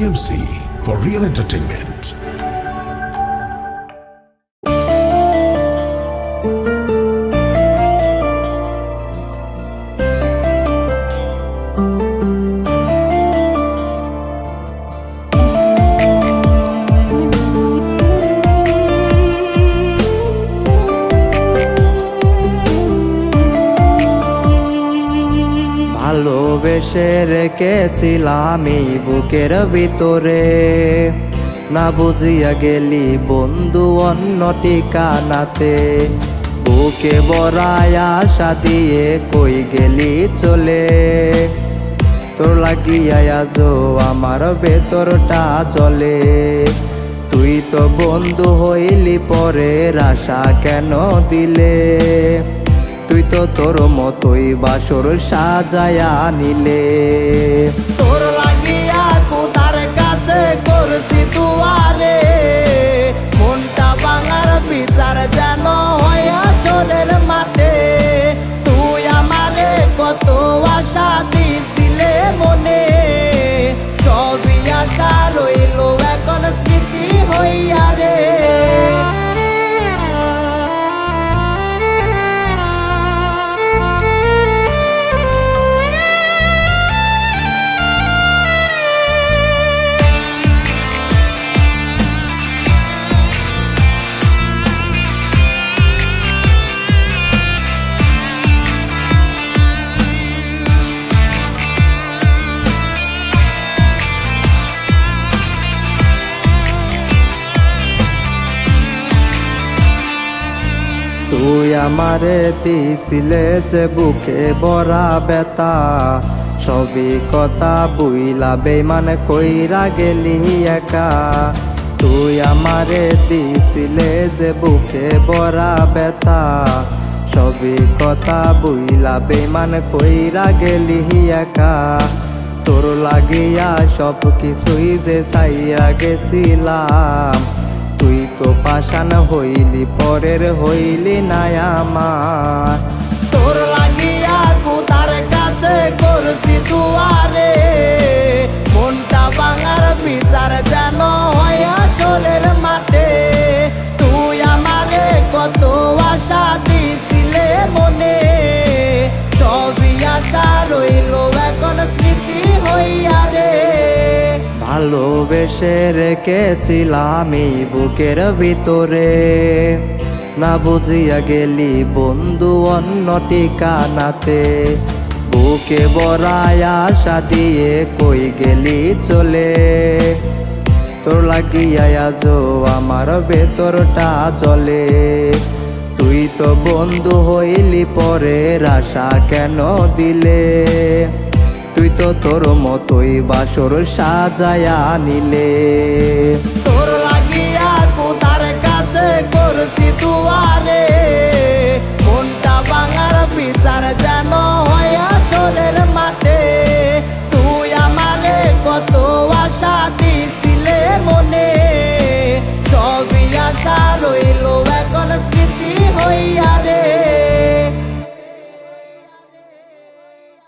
TMC for real entertainment. ভালোবেসে রেখেছিলাম এই বুকের ভিতরে। না বুঝিয়া গেলি বন্ধু অন্য ঠিকানাতে। বুকে বড়ায় আশা দিয়ে কই গেলি চলে। তোর লাগিয়া আজও আমার ভেতরটা চলে। তুই তো বন্ধু হইলি পরে আশা কেন দিলে? তো তোর মতোই বাসর সাজায়া নিলে। তোর লাগিয়া কোথার কাছে করছি দুয়ারে। মনটা ভাঙার বিচার যেন হয় আসরের মাঠে। তুই আমারে কত আশা দিছিলে মনে। সবই আশা রইল এখন স্মৃতি হইয়া তুই আমারে দিছিলে যে বুকে বড়া বেতা সবই কথা বুইলা বেমান কইরা গেলি একা। তুই আমারে দিছিলে যে বুকে বড়া বেতা সবই কথা বুইলা বেমান কইরা গেলি একা। তোর লাগিয়া সব কিছুই যে চাইয়া গেছিলাম। তো পাশান হইলি পরের হইলি না আমার। ভালোবেসে রেখেছিলাম এই বুকের ভিতরে। না বুঝিয়া গেলি বন্ধু অন্য ঠিকানাতে। বুকে বড়ায় আশা দিয়ে কই গেলি চলে। তোর লাগিয়া আজও আমার ভেতরটা চলে। তুই তো বন্ধু হইলি পরে আশা কেন দিলে? তুই তো তোর মতোই বাসর সাজায় নিলে। তোর